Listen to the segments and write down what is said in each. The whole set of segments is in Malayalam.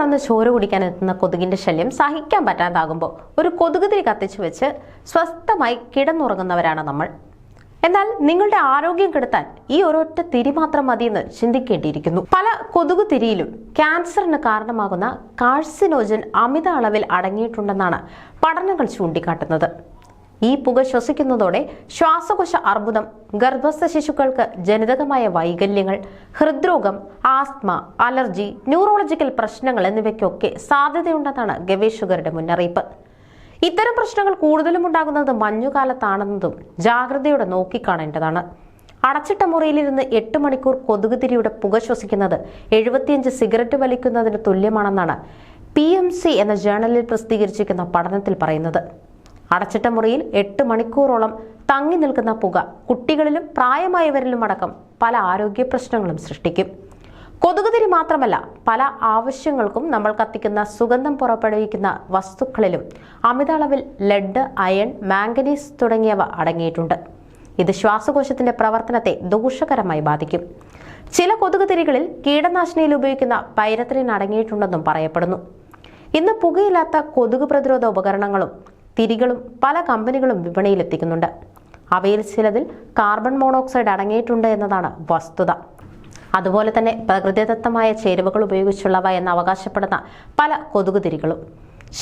പറന്ന് ചോര കുടിക്കാൻ എത്തുന്ന കൊതുകിന്റെ ശല്യം സഹിക്കാൻ പറ്റാതാകുമ്പോൾ ഒരു കൊതുകുതിരി കത്തിച്ചു വെച്ച് സ്വസ്ഥമായി കിടന്നുറങ്ങുന്നവരാണ് നമ്മൾ. എന്നാൽ നിങ്ങളുടെ ആരോഗ്യം കെടുത്താൻ ഈ ഒരൊറ്റ തിരി മാത്രം മതിയെന്ന് ചിന്തിക്കേണ്ടിയിരിക്കുന്നു. പല കൊതുകു തിരിയിലും ക്യാൻസറിന് കാരണമാകുന്ന കാഴ്സിനോജൻ അമിത അളവിൽ അടങ്ങിയിട്ടുണ്ടെന്നാണ് പഠനങ്ങൾ ചൂണ്ടിക്കാട്ടുന്നത്. ഈ പുക ശ്വസിക്കുന്നതോടെ ശ്വാസകോശ അർബുദം ഗർഭസ്ഥ ശിശുക്കൾക്ക് ജനിതകമായ വൈകല്യങ്ങൾ ഹൃദ്രോഗം ആസ്മ അലർജി ന്യൂറോളജിക്കൽ പ്രശ്നങ്ങൾ എന്നിവയ്ക്കൊക്കെ സാധ്യതയുണ്ടെന്നാണ് ഗവേഷകരുടെ മുന്നറിയിപ്പ്. ഇത്തരം പ്രശ്നങ്ങൾ കൂടുതലും ഉണ്ടാകുന്നത് മഞ്ഞുകാലത്താണെന്നതും ജാഗ്രതയോടെ നോക്കിക്കാണേണ്ടതാണ്. അടച്ചിട്ട മുറിയിലിരുന്ന് എട്ട് മണിക്കൂർ കൊതുകുതിരിയുടെ പുക ശ്വസിക്കുന്നത് എഴുപത്തിയഞ്ച് സിഗരറ്റ് വലിക്കുന്നതിന് തുല്യമാണെന്നാണ് പി എം സി എന്ന ജേണലിൽ പ്രസിദ്ധീകരിച്ചിരിക്കുന്ന പഠനത്തിൽ പറയുന്നത്. അടച്ചിട്ട മുറിയിൽ എട്ട് മണിക്കൂറോളം തങ്ങി നിൽക്കുന്ന പുക കുട്ടികളിലും പ്രായമായവരിലും അടക്കം പല ആരോഗ്യ പ്രശ്നങ്ങളും സൃഷ്ടിക്കും. കൊതുകുതിരി മാത്രമല്ല പല ആവശ്യങ്ങൾക്കും നമ്മൾ കത്തിക്കുന്ന സുഗന്ധം പുറപ്പെടുവിക്കുന്ന വസ്തുക്കളിലും അമിത അളവിൽ ലെഡ് അയൺ മാംഗനീസ് തുടങ്ങിയവ അടങ്ങിയിട്ടുണ്ട്. ഇത് ശ്വാസകോശത്തിന്റെ പ്രവർത്തനത്തെ ദോഷകരമായി ബാധിക്കും. ചില കൊതുകുതിരികളിൽ കീടനാശിനിയിൽ ഉപയോഗിക്കുന്ന പൈരത്രിൻ അടങ്ങിയിട്ടുണ്ടെന്നും പറയപ്പെടുന്നു. ഇന്ന് പുകയില്ലാത്ത കൊതുക് പ്രതിരോധ ഉപകരണങ്ങളും തിരികളും പല കമ്പനികളും വിപണിയിലെത്തിക്കുന്നുണ്ട്. അവയിൽ ചിലതിൽ കാർബൺ മോണോക്സൈഡ് അടങ്ങിയിട്ടുണ്ട് എന്നതാണ് വസ്തുത. അതുപോലെ തന്നെ പ്രകൃതിദത്തമായ ചേരുവകൾ ഉപയോഗിച്ചുള്ളവ എന്ന് അവകാശപ്പെടുന്ന പല കൊതുകുതിരികളും.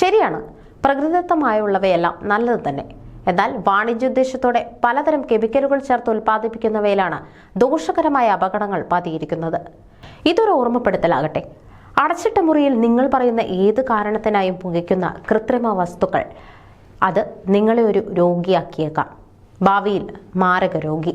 ശരിയാണ് പ്രകൃതിദത്തമായുള്ളവയെല്ലാം നല്ലത് തന്നെ. എന്നാൽ വാണിജ്യോദ്ദേശത്തോടെ പലതരം കെമിക്കലുകൾ ചേർത്ത് ഉൽപ്പാദിപ്പിക്കുന്നവയിലാണ് ദോഷകരമായ അപകടങ്ങൾ പതിയിരിക്കുന്നത്. ഇതൊരു ഓർമ്മപ്പെടുത്തലാകട്ടെ. അടച്ചിട്ട മുറിയിൽ നിങ്ങൾ പറയുന്ന ഏത് കാരണത്തിനായും പുകയ്ക്കുന്ന കൃത്രിമ വസ്തുക്കൾ അത് നിങ്ങളെ ഒരു രോഗിയാക്കിയേക്കാം. ഭാവിയിൽ മാരക രോഗി.